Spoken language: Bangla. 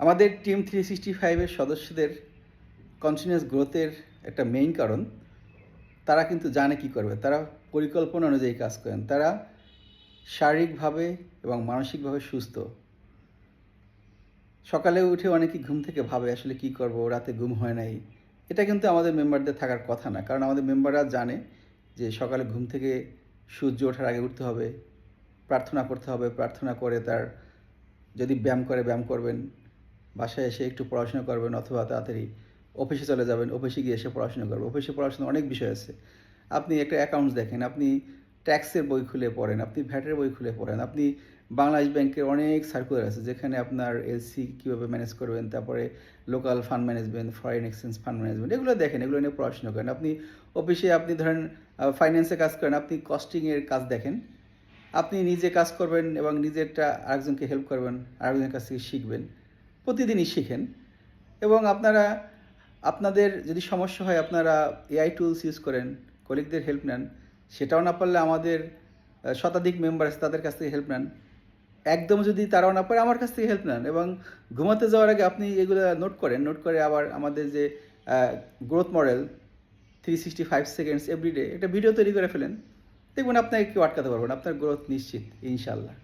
আমাদের টিম থ্রি সিক্সটি ফাইভের সদস্যদের কন্টিনিউয়াস গ্রোথের একটা মেইন কারণ, তারা কিন্তু জানে কি করবে। তারা পরিকল্পনা অনুযায়ী কাজ করেন। তারা শারীরিকভাবে এবং মানসিকভাবে সুস্থ। সকালে উঠে অনেকে ঘুম থেকে ভাবে, আসলে কি করব? রাতে ঘুম হয় নাই। এটা কিন্তু আমাদের মেম্বারদের থাকার কথা না। কারণ আমাদের মেম্বাররা জানে যে সকালে ঘুম থেকে সূর্য ওঠার আগে উঠতে হবে, প্রার্থনা করতে হবে। প্রার্থনা করে তার যদি ব্যায়াম করে, ব্যায়াম করবেন। বাসায় এসে একটু পড়াশোনা করবেন অথবা তাড়াতাড়ি অফিসে চলে যাবেন, অফিসে গিয়ে এসে পড়াশোনা করবেন। অফিসে পড়াশোনা অনেক বিষয় আছে। আপনি একটা অ্যাকাউন্টস দেখেন, আপনি ট্যাক্সের বই খুলে পড়েন, আপনি ভ্যাটের বই খুলে পড়েন, আপনি বাংলাদেশ ব্যাংকের অনেক সার্কুলার আছে, যেখানে আপনার এলসি কীভাবে ম্যানেজ করবেন, তারপরে local fund management foreign exchange fund management এগুলো দেখেন, এগুলো নিয়ে পড়াশোনা করেন। আপনি অফিসে আপনি ধরেন ফাইন্যান্সে কাজ করেন, আপনি কস্টিংয়ের কাজ দেখেন। আপনি নিজে কাজ করবেন এবং নিজেরটা আরেকজনকে হেল্প করবেন, আরেকজনের কাছ থেকে শিখবেন। প্রতিদিনই শিখেন এবং আপনারা, আপনাদের যদি সমস্যা হয় আপনারা এআই টুলস ইউজ করেন কলিগদের হেল্প নেন। সেটাও না পারলে আমাদের শতাধিক মেম্বার আছে তাদের কাছ থেকে হেল্প নেন। একদম যদি তারাও না পারে, আমার কাছ থেকে হেল্প নেন এবং ঘুমাতে যাওয়ার আগে আপনি এগুলো নোট করেন। নোট করে আবার আমাদের যে growth model three sixty five seconds everyday এটা ভিডিও তৈরি করে ফেলেন। দেখবেন আপনাকে কেউ আটকাতে পারবেন আপনার গ্রোথ নিশ্চিত ইনশাল্লাহ